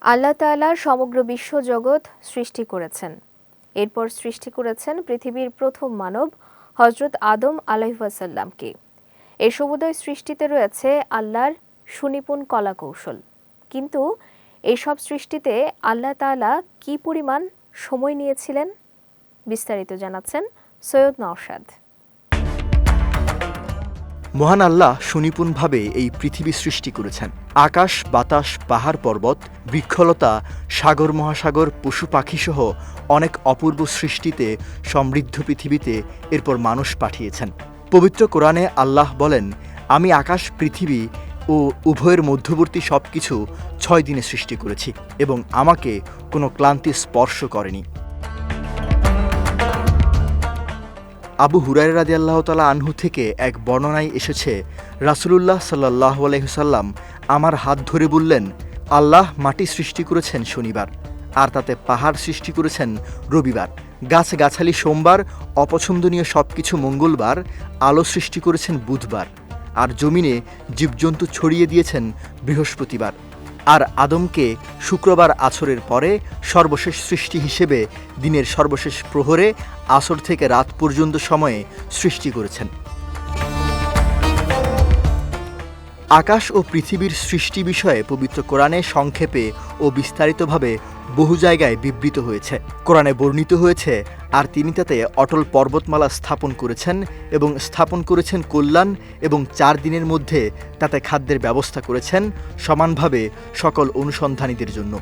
আল্লাহ তাআলা সমগ্র বিশ্বজগৎ সৃষ্টি করেছেন। এরপর সৃষ্টি করেছেন পৃথিবীর প্রথম মানব হজরত আদম আলাইসাল্লামকে এই সমুদয় সৃষ্টিতে রয়েছে আল্লাহর সুনিপুণ কলাকৌশল। কিন্তু এইসব সৃষ্টিতে আল্লাহ তাআলা কি পরিমাণ সময় নিয়েছিলেন? বিস্তারিত জানাচ্ছেন সৈয়দ নওশাদ। মহান আল্লাহ সুনিপুণভাবে এই পৃথিবী সৃষ্টি করেছেন। আকাশ, বাতাস, পাহাড়, পর্বত, বৃক্ষলতা, সাগর, মহাসাগর, পশু, পাখিসহ অনেক অপূর্ব সৃষ্টিতে সমৃদ্ধ পৃথিবীতে এরপর মানুষ পাঠিয়েছেন। পবিত্র কোরআনে আল্লাহ বলেন, আমি আকাশ, পৃথিবী ও উভয়ের মধ্যবর্তী সব কিছু ছয় দিনে সৃষ্টি করেছি এবং আমাকে কোনো ক্লান্তি স্পর্শ করেনি। আবু হুরাই রাজি আল্লাহ তালা আনহু থেকে এক বর্ণনায় এসেছে, রাসুলুল্লাহ সাল্লাহ আলহিসাল্লাম আমার হাত ধরে বললেন, আল্লাহ মাটি সৃষ্টি করেছেন শনিবার, আর তাতে পাহাড় সৃষ্টি করেছেন রবিবার। গাছ গাছালি সোমবার, অপছন্দনীয় সব কিছু মঙ্গলবার, আলো সৃষ্টি করেছেন বুধবার, আর জমিনে জীবজন্তু ছড়িয়ে দিয়েছেন বৃহস্পতিবার। আর আদমকে শুক্রবার আছরের পরে সর্বশেষ সৃষ্টি হিসেবে দিনের সর্বশেষ প্রহরে আসর থেকে রাত পর্যন্ত সময়ে সৃষ্টি করেছেন। আকাশ ও পৃথিবীর সৃষ্টি বিষয়ে পবিত্র কোরআনে সংক্ষেপে ও বিস্তারিতভাবে বহু জায়গায় বিবৃত হয়েছে। কোরআনে বর্ণিত হয়েছে, আর তিনি তাতে অটল পর্বতমালা স্থাপন করেছেন এবং স্থাপন করেছেন কল্যাণ এবং চার দিনের মধ্যে তাতে খাদ্যের ব্যবস্থা করেছেন সমানভাবে সকল অনুসন্ধানীদের জন্য।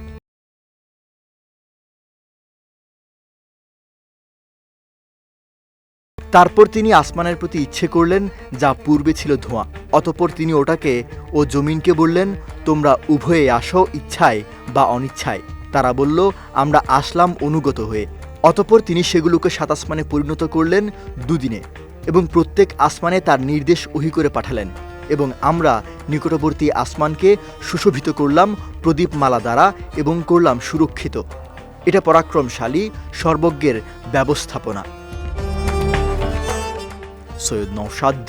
তারপর তিনি আসমানের প্রতি ইচ্ছে করলেন, যা পূর্বে ছিল ধোঁয়া। অতপর তিনি ওটাকে, ও জমিনকে বললেন, তোমরা উভয়ে আসো ইচ্ছায় বা অনিচ্ছায়। তারা বলল, আমরা আসলাম অনুগত হয়ে। অতপর তিনি সেগুলোকে সাত আসমানে পরিণত করলেন দুদিনে এবং প্রত্যেক আসমানে তার নির্দেশ ওহি করে পাঠালেন এবং আমরা নিকটবর্তী আসমানকে সুশোভিত করলাম প্রদীপমালা দ্বারা এবং করলাম সুরক্ষিত। এটা পরাক্রমশালী, সর্বজ্ঞের ব্যবস্থাপনা। Syed Naushad